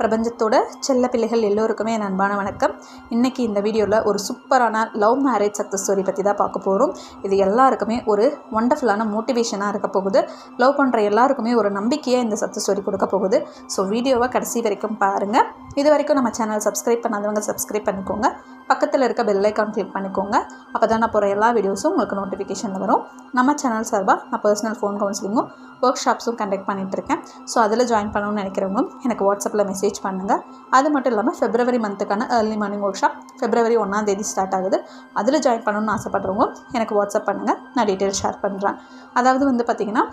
பிரபஞ்சத்தோட செல்ல பிள்ளைகள் எல்லோருக்குமே என் அன்பான வணக்கம். இன்றைக்கி இந்த வீடியோவில் ஒரு சூப்பரான லவ் மேரேஜ் சக்ஸஸ் ஸ்டோரி பற்றி தான் பார்க்க போகிறோம் இது எல்லாருக்குமே ஒரு ஒண்டர்ஃபுல்லான மோட்டிவேஷனாக இருக்க போகுது. லவ் பண்ணுற எல்லாருக்குமே ஒரு நம்பிக்கையாக இந்த சக்ஸஸ் ஸ்டோரி கொடுக்க போகுது. ஸோ வீடியோவை கடைசி வரைக்கும் பாருங்கள் இது வரைக்கும் நம்ம சேனல் சப்ஸ்கிரைப் பண்ணாதவங்க சப்ஸ்கிரைப் பண்ணிக்கோங்க. பக்கத்தில் இருக்க பெல் ஐக்கான் கிளிக் பண்ணிக்கோங்க. அப்போ தான் நான் போகிற எல்லா வீடியோஸும் உங்களுக்கு நோட்டிஃபிகேஷனில் வரும். நம்ம சேனல் சார்பாக நான் பர்சனல் ஃபோன் கவுன்சிலிங்கும் ஒர்க் ஷாப்ஸும் கண்டக்ட் பண்ணிகிட்டு இருக்கேன். ஸோ அதில் ஜாயின் பண்ணணும்னு நினைக்கிறவங்களும் எனக்கு வாட்ஸ்அப்பில் மெசேஜ் பண்ணுங்கள் அது மட்டும் இல்லாமல் ஃபெப்ரவரி மந்த்துக்கான early morning workshop February ஒன்றாம் தேதி ஸ்டார்ட் ஆகுது. அதில் ஜாயின் பண்ணணும்னு ஆசைப்படுறவங்க எனக்கு வாட்ஸ்அப் பண்ணுங்கள் நான் டீட்டெயில் ஷேர் பண்ணுறேன் அதாவது வந்து பார்த்திங்கன்னா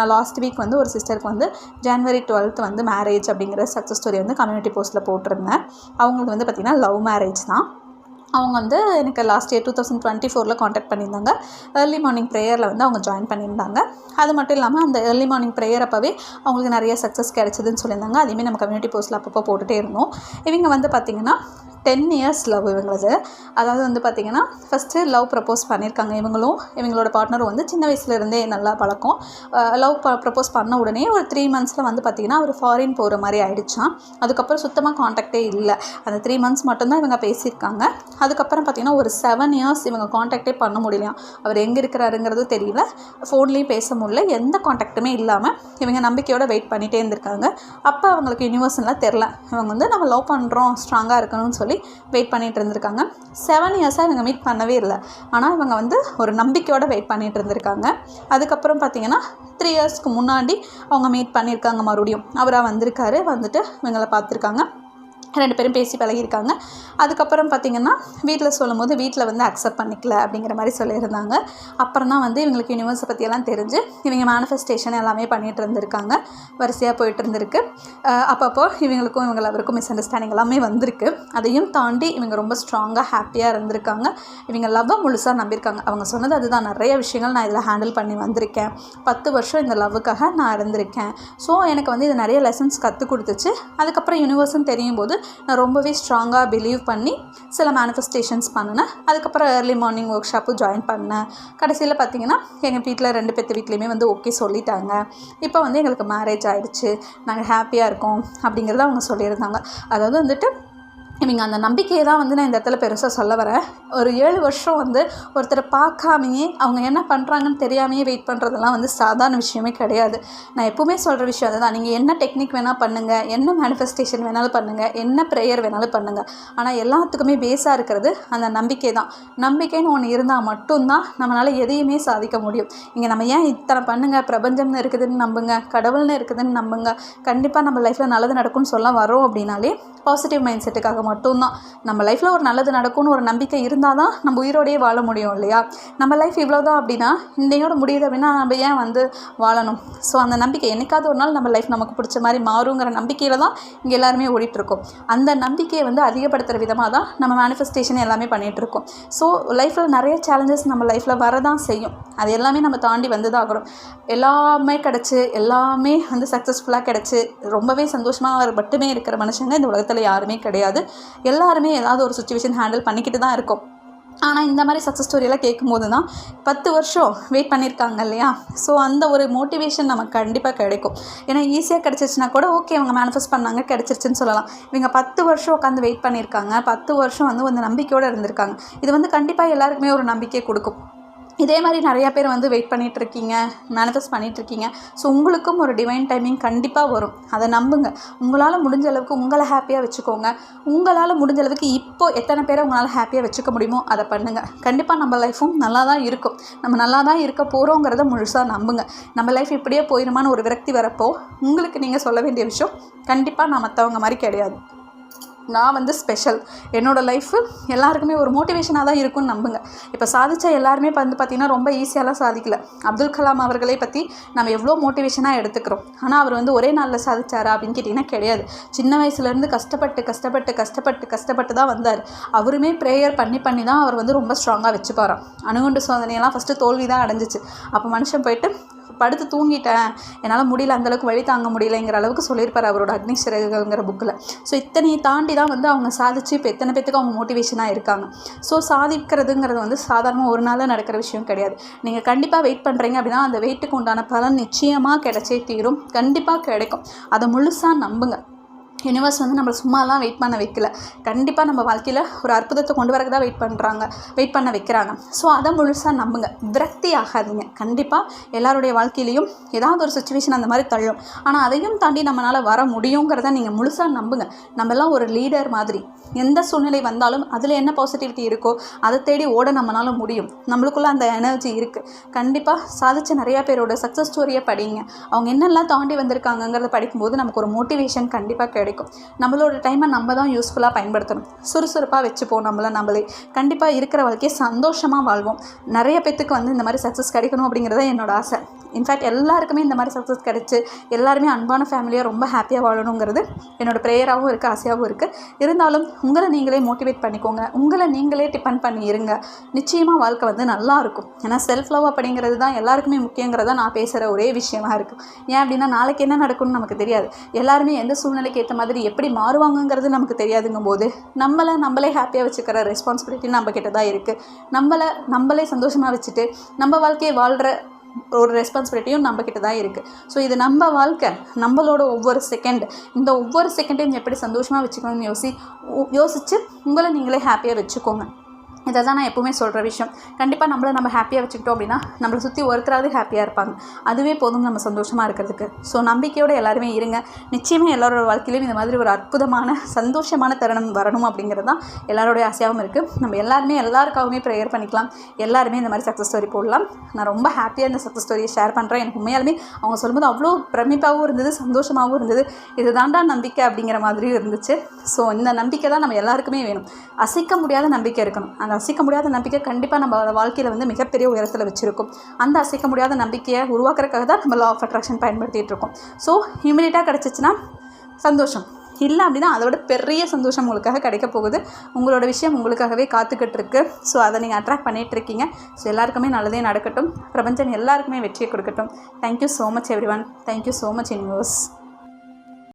நான் லாஸ்ட் வீக் வந்து ஒரு சிஸ்டருக்கு வந்து ஜான்வரி டுவெல்த் வந்து மேரேஜ் அப்படிங்கிற சக்ஸஸ் ஸ்டோரி வந்து கம்யூனிட்டி போஸ்ட்டில் போட்டிருந்தேன். அவங்களுக்கு வந்து பார்த்திங்கன்னா லவ் மேரேஜ் தான். அவங்க வந்து எனக்கு last year two thousand twenty ஃபோரில் காண்டாக்ட் பண்ணியிருந்தாங்க. ஏர்லி மார்னிங் ப்ரேயரில் வந்து அவங்க ஜாயின் பண்ணியிருந்தாங்க. அது மட்டும் இல்லாமல் அந்த ஏர்லி மார்னிங் ப்ரேயர் அப்போவே அவங்களுக்கு நிறைய சக்ஸஸ் கிடச்சிதுன்னு சொல்லியிருந்தாங்க. அதேமாதிரி நம்ம கம்யூனிட்டி போஸ்ட்டில் அப்பப்போ போட்டுகிட்டே இருந்தோம். இவங்க வந்து பார்த்திங்கன்னா டென் இயர்ஸ் லவ் இவங்களது. அதாவது வந்து பார்த்திங்கன்னா ஃபஸ்ட்டு லவ் ப்ரப்போஸ் பண்ணியிருக்காங்க இவங்களும். இவங்களோட பார்ட்னரும் வந்து சின்ன வயசுலேருந்தே நல்லா பழக்கம். லவ் ப்ரப்போஸ் பண்ண உடனே ஒரு த்ரீ மந்த்ஸில் வந்து பார்த்திங்கன்னா அவர் ஃபாரின் போகிற மாதிரி ஆகிடுச்சான் அதுக்கப்புறம் சுத்தமாக காண்டாக்டே இல்லை. அந்த த்ரீ மந்த்ஸ் மட்டும்தான் இவங்க பேசியிருக்காங்க. அதுக்கப்புறம் பார்த்திங்கன்னா ஒரு செவன் இயர்ஸ் இவங்க காண்டாக்டே பண்ண முடியலையாம் அவர் எங்கே இருக்கிறாருங்கிறது தெரியல. ஃபோன்லேயும் பேச முடியல. எந்த காண்டாக்ட்டுமே இல்லாமல் இவங்க நம்பிக்கையோடு வெயிட் பண்ணிகிட்டே இருந்திருக்காங்க. அப்போ அவங்களுக்கு யூனிவர்ஸ்லாம் தெரில இவங்க வந்து நம்ம லவ் பண்ணுறோம் ஸ்ட்ராங்காக இருக்கணும்னு சொல்லி வெயிட் பண்ணிட்டு இருந்திருக்காங்க. செவன் இயர்ஸாக இவங்க மீட் பண்ணவே இல்லை. ஆனால் இவங்க வந்து ஒரு நம்பிக்கையோட வெயிட் பண்ணிட்டு இருந்திருக்காங்க. அதுக்கப்புறம் பார்த்தீங்கன்னா த்ரீ இயர்ஸ்க்கு முன்னாடி அவங்க மீட் பண்ணியிருக்காங்க மறுபடியும். அவராக வந்திருக்காரு வந்துட்டு இவங்களை பார்த்துருக்காங்க. ரெண்டு பேரும் பேசி பழகியிருக்காங்க. அதுக்கப்புறம் பார்த்திங்கன்னா வீட்டில் சொல்லும்போது வீட்டில் வந்து அக்செப்ட் பண்ணிக்கல அப்படிங்கிற மாதிரி சொல்லியிருந்தாங்க. அப்புறம் தான் வந்து இவங்களுக்கு யூனிவர்ஸை பற்றியெல்லாம் தெரிஞ்சு இவங்க மேனிஃபெஸ்டேஷன் எல்லாமே பண்ணிகிட்டு இருந்திருக்காங்க. வரிசையாக போயிட்டு இருந்திருக்கு. அப்பப்போ இவங்களுக்கும் இவங்க அவருக்கும் மிஸ் அண்டர்ஸ்டாண்டிங் எல்லாமே வந்திருக்கு. அதையும் தாண்டி இவங்க ரொம்ப ஸ்ட்ராங்காக ஹாப்பியாக இருந்திருக்காங்க. இவங்க லவ்வை முழுசாக நம்பியிருக்காங்க. அவங்க சொன்னது அதுதான். நிறைய விஷயங்கள் நான் இதில் ஹேண்டில் பண்ணி வந்திருக்கேன். பத்து வருஷம் இந்த லவ்வுக்காக நான் இருந்திருக்கேன். ஸோ எனக்கு வந்து இது நிறைய லெசன்ஸ் கற்றுக் கொடுத்துச்சு. அதுக்கப்புறம் யூனிவர்ஸ்னு தெரியும் போது நான் ரொம்பவே ஸ்ட்ராங்காக பிலீவ் பண்ணி சில மேனிஃபெஸ்டேஷன்ஸ் பண்ணினேன். அதுக்கப்புறம் early morning workshop join பண்ணேன். கடைசியில் பார்த்தீங்கன்னா எங்கள் வீட்டில் ரெண்டு பேர்த்து வீட்லேயுமே வந்து ஓகே சொல்லிட்டாங்க. இப்போ வந்து எங்களுக்கு மேரேஜ் ஆகிடுச்சு நாங்கள் ஹாப்பியாக இருக்கோம் அப்படிங்கிறத அவங்க சொல்லியிருந்தாங்க. அதாவது வந்துட்டு இவங்க அந்த நம்பிக்கையை தான் வந்து நான் இந்த இடத்துல பெருசாக சொல்ல வரேன். ஒரு ஏழு வருஷம் வந்து ஒருத்தரை பார்க்காமையே அவங்க என்ன பண்ணுறாங்கன்னு தெரியாமையே வெயிட் பண்ணுறதெல்லாம் வந்து சாதாரண விஷயமே கிடையாது. நான் எப்பவுமே சொல்கிற விஷயம் அதுதான். நீங்கள் என்ன டெக்னிக் வேணால் பண்ணுங்கள் என்ன மேனிஃபெஸ்டேஷன் வேணாலும் பண்ணுங்கள் என்ன ப்ரேயர் வேணாலும் பண்ணுங்கள் ஆனால் எல்லாத்துக்குமே பேஸாக இருக்கிறது அந்த நம்பிக்கை தான் நம்பிக்கைன்னு ஒன்று இருந்தால் மட்டும்தான் நம்மளால் எதையுமே சாதிக்க முடியும். இங்கே நம்ம ஏன் இத்தனை பண்ணுங்கள் பிரபஞ்சம்னு இருக்குதுன்னு நம்புங்க கடவுள்னு இருக்குதுன்னு நம்புங்க. கண்டிப்பாக நம்ம லைஃப்பில் நல்லது நடக்கும்னு சொல்ல வரோம் அப்படின்னாலே பாசிட்டிவ் மைண்ட் செட்டுக்காக மட்டும்தான். நம்ம லைஃப்பில் ஒரு நல்லது நடக்கும்னு ஒரு நம்பிக்கை இருந்தால் தான் நம்ம உயிரோடையே வாழ முடியும் இல்லையா? நம்ம லைஃப் இவ்வளோதான் அப்படின்னா இன்னையோட முடியுது அப்படின்னா நம்ம ஏன் வந்து வாழணும்? ஸோ அந்த நம்பிக்கை என்றைக்காவது ஒரு நாள் நம்ம லைஃப் நமக்கு பிடிச்ச மாதிரி மாறுங்கிற நம்பிக்கையில் தான் இங்கே எல்லாருமே ஓடிட்டுருக்கோம். அந்த நம்பிக்கையை வந்து அதிகப்படுத்துகிற விதமாக தான் நம்ம மேனிஃபெஸ்டேஷன் எல்லாமே பண்ணிகிட்ருக்கோம் ஸோ லைஃப்பில் நிறைய சேலஞ்சஸ் நம்ம லைஃப்பில் வரதான் செய்யும். அது எல்லாமே நம்ம தாண்டி வந்து தான் ஆகணும் எல்லாமே கிடச்சி எல்லாமே வந்து சக்ஸஸ்ஃபுல்லாக கிடச்சி ரொம்பவே சந்தோஷமாக மட்டுமே இருக்கிற மனுஷங்க இந்த உலகத்தில் யாருமே கிடையாது. எல்லாருமே ஏதாவது ஒரு சுச்சுவேஷன் ஹேண்டில் பண்ணிக்கிட்டு தான் இருக்கும். ஆனால் இந்த மாதிரி சக்ஸஸ் ஸ்டோரியெல்லாம் கேட்கும்போது தான் பத்து வருஷம் வெயிட் பண்ணியிருக்காங்க இல்லையா? ஸோ அந்த ஒரு மோட்டிவேஷன் நமக்கு கண்டிப்பாக கிடைக்கும். ஏன்னா ஈஸியாக கிடச்சிருச்சுன்னா கூட ஓகே அவங்க மேனிஃபெஸ்ட் பண்ணாங்க கிடச்சிருச்சுன்னு சொல்லலாம். இவங்க பத்து வருஷம் உட்காந்து வெயிட் பண்ணியிருக்காங்க பத்து வருஷம் வந்து அந்த நம்பிக்கையோடு இருந்திருக்காங்க. இது வந்து கண்டிப்பாக எல்லாருக்குமே ஒரு நம்பிக்கை கொடுக்கும். இதே மாதிரி நிறையா பேர் வந்து வெயிட் பண்ணிகிட்ருக்கீங்க இருக்கீங்க மேனிஃபெஸ்ட் பண்ணிகிட்ருக்கீங்க இருக்கீங்க ஸோ உங்களுக்கும் ஒரு டிவைன் டைமிங் கண்டிப்பாக வரும். அதை நம்புங்க. உங்களால் முடிஞ்ச அளவுக்கு உங்களை ஹாப்பியாக வச்சுக்கோங்க. உங்களால் முடிஞ்ச அளவுக்கு இப்போ எத்தனை பேரை உங்களால் ஹாப்பியாக வச்சுக்க முடியுமோ அதை பண்ணுங்கள் கண்டிப்பாக நம்ம லைஃப்பும் நல்லா தான் இருக்கும். நம்ம நல்லா தான் இருக்க போகிறோங்கிறத முழுசாக நம்புங்க. நம்ம லைஃப் இப்படியே போயிடுமான்னு ஒரு விரக்தி வரப்போ உங்களுக்கு நீங்கள் சொல்ல வேண்டிய விஷயம் கண்டிப்பாக நான் மற்றவங்க மாதிரி கிடையாது. நான் வந்து ஸ்பெஷல் என்னோடய லைஃப்பு எல்லாருக்குமே ஒரு மோட்டிவேஷனாக தான் இருக்கும்னு நம்புங்க. இப்போ சாதித்த எல்லாருமே வந்து பார்த்திங்கன்னா ரொம்ப ஈஸியாலாம் சாதிக்கல. அப்துல் கலாம் அவர்களை பற்றி நம்ம எவ்வளோ மோட்டிவேஷனாக எடுத்துக்கிறோம். ஆனால் அவர் வந்து ஒரே நாளில் சாதிச்சாரா அப்படின்னு கேட்டிங்கன்னா கிடையாது. சின்ன வயசுலேருந்து கஷ்டப்பட்டு கஷ்டப்பட்டு கஷ்டப்பட்டு கஷ்டப்பட்டு தான் வந்தார். அவருமே ப்ரேயர் பண்ணி பண்ணி தான் அவர் வந்து ரொம்ப ஸ்ட்ராங்காக வச்சுப்பாராம். அணுகுண்டு சோதனையெல்லாம் ஃபஸ்ட்டு தோல்வி தான் அடைஞ்சிச்சு. அப்போ மனுஷன் போயிட்டு படுத்து தூங்கிட்டேன். என்னால் முடியல அந்தளவுக்கு வழி தாங்க முடியலைங்கிற அளவுக்கு சொல்லியிருப்பார் அவரோட அக்னி சிறகுகள்ங்கிற புக்கில் ஸோ இத்தனையை தாண்டி தான் வந்து அவங்க சாதிச்சு இப்போ எத்தனை பேத்துக்கு அவங்க மோட்டிவேஷனாக இருக்காங்க. ஸோ சாதிக்கிறதுங்கிறது வந்து சாதாரணமாக ஒரு நாளில் நடக்கிற விஷயம் கிடையாது. நீங்கள் கண்டிப்பாக வெயிட் பண்ணுறீங்க அப்படின்னா அந்த வெயிட்டுக்கு உண்டான பலன் நிச்சயமாக கிடைச்சே தீரும். கண்டிப்பாக கிடைக்கும். அதை முழுசாக நம்புங்க. யூனிவர்ஸ் வந்து நம்மளை சும்மாலாம் வெயிட் பண்ண வைக்கல. கண்டிப்பாக நம்ம வாழ்க்கையில் ஒரு அற்புதத்தை கொண்டு வரக்கு தான் வெயிட் பண்ணுறாங்க வெயிட் பண்ண வைக்கிறாங்க. ஸோ அதை முழுசாக நம்புங்க. விரக்தி ஆகாதீங்க. கண்டிப்பாக எல்லாருடைய வாழ்க்கையிலையும் ஏதாவது ஒரு சுச்சுவேஷன் அந்த மாதிரி தள்ளும். ஆனால் அதையும் தாண்டி நம்மளால் வர முடியுங்கிறத நீங்கள் முழுசாக நம்புங்க. நம்மலாம் ஒரு லீடர் மாதிரி. எந்த சூழ்நிலை வந்தாலும் அதில் என்ன பாசிட்டிவிட்டி இருக்கோ அதை தேடி ஓட நம்மளால முடியும். நம்மளுக்குள்ளே அந்த எனர்ஜி இருக்குது கண்டிப்பாக சாதிச்ச நிறையா பேரோட சக்ஸஸ் ஸ்டோரியை படிங்க. அவங்க என்னெல்லாம் தாண்டி வந்திருக்காங்கங்கிறத படிக்கும்போது நமக்கு ஒரு மோட்டிவேஷன் கண்டிப்பாக கிடைக்கும். நம்மளோட டைமை நம்ம தான் யூஸ்ஃபுல்லாக பயன்படுத்தணும். சுறுசுறுப்பாக வச்சுப்போம் நம்மளை நம்மளே. கண்டிப்பாக இருக்கிற வாழ்க்கையை சந்தோஷமாக வாழ்வோம். நிறைய பேத்துக்கு வந்து இந்த மாதிரி சக்ஸஸ் கிடைக்கணும் அப்படிங்கிறத என்னோட ஆசை. இன்ஃபேக்ட் எல்லாருக்குமே இந்த மாதிரி சக்ஸஸ் கிடச்சி எல்லாருமே அன்பான ஃபேமிலியாக ரொம்ப ஹாப்பியாக வாழணுங்கிறது என்னோட ப்ரேயராகவும் இருக்குது ஆசையாகவும் இருக்குது இருந்தாலும் உங்களை நீங்களே மோட்டிவேட் பண்ணிக்கோங்க. உங்களை நீங்களே டிபெண்ட் பண்ணி இருங்க. நிச்சயமாக வாழ்க்கை வந்து நல்லாயிருக்கும் ஏன்னா செல்ஃப் லவ் அப்படிங்கிறது தான் எல்லாருக்குமே முக்கியங்கிறத நான் பேசுகிற ஒரே விஷயமா இருக்குது ஏன் அப்படின்னா நாளைக்கு என்ன நடக்கும்னு நமக்கு தெரியாது. எல்லாருமே எந்த சூழ்நிலைக்கு ஏற்ற மாதிரி எப்படி மாறுவாங்கங்கிறது நமக்கு தெரியாதுங்கும் போது நம்மளை நம்மளே ஹாப்பியாக வச்சுக்கிற ரெஸ்பான்சிபிலிட்டி நம்மக்கிட்ட தான் இருக்குது நம்மளை நம்மளே சந்தோஷமாக வச்சுட்டு நம்ம வாழ்க்கையை வாழ்கிற ஒரு ரெஸ்பான்சிபிலிட்டியும் நம்மக்கிட்ட தான் இருக்குது ஸோ இது நம்ம வாழ்க்கை. நம்மளோட ஒவ்வொரு செகண்ட் இந்த ஒவ்வொரு செகண்டையும் எப்படி சந்தோஷமாக வச்சுக்கணும்னு யோசி யோசித்து உங்களை நீங்களே ஹாப்பியாக வச்சுக்கோங்க. இதை தான் நான் எப்பவுமே சொல்கிற விஷயம். கண்டிப்பாக நம்மளை நம்ம ஹாப்பியாக வச்சுக்கிட்டோம் அப்படின்னா நம்மளை சுற்றி ஒருத்தராவது ஹாப்பியாக இருப்பாங்க. அதுவே போதும் நம்ம சந்தோஷமாக இருக்கிறதுக்கு. ஸோ நம்பிக்கையோடு எல்லாருமே இருங்க. நிச்சயமாக எல்லாரோட வாழ்க்கையிலையும் இந்த மாதிரி ஒரு அற்புதமான சந்தோஷமான தருணம் வரணும் அப்படிங்கிறது தான் எல்லாரோடைய ஆசையாகவும் இருக்குது நம்ம எல்லாருமே எல்லாருக்காகவுமே ப்ரேயர் பண்ணிக்கலாம். எல்லாருமே இந்த மாதிரி சக்ஸஸ் ஸ்டோரி போடலாம். நான் ரொம்ப ஹாப்பியாக இந்த சக்ஸஸ் ஸ்டோரியை ஷேர் பண்ணுறேன் எனக்கு உண்மையாலுமே அவங்க சொல்லும்போது அவ்வளோ பிரமிப்பாகவும் இருந்தது சந்தோஷமாகவும் இருந்தது. இது தாண்டா நம்பிக்கை அப்படிங்கிற மாதிரியும் இருந்துச்சு. ஸோ இந்த நம்பிக்கை தான் நம்ம எல்லாருக்குமே வேணும். அசைக்க முடியாத நம்பிக்கை இருக்கணும். அந்த அசைக்க முடியாத நம்பிக்கை கண்டிப்பாக நம்ம வாழ்க்கையில் வந்து மிகப்பெரிய உயரத்தில் வச்சுருக்கும். அந்த அசைக்க முடியாத நம்பிக்கையை உருவாக்குறதுக்காக தான் நம்ம லா ஆஃப் அட்ராக்ஷன் பயன்படுத்திகிட்டு இருக்கோம். ஸோ இமீடியட்டாக கிடச்சிச்சின்னா சந்தோஷம். இல்லை அப்படின்னா அதோட பெரிய சந்தோஷம் உங்களுக்காக கிடைக்க போகுது. உங்களோட விஷயம் உங்களுக்காகவே காத்துக்கிட்டு இருக்கு. ஸோ அதை நீங்கள் அட்ராக்ட் பண்ணிகிட்டு இருக்கீங்க. ஸோ எல்லாருக்குமே நல்லதே நடக்கட்டும். பிரபஞ்சம் எல்லாருக்குமே வெற்றியை கொடுக்கட்டும். Thank you so much everyone thank you so much universe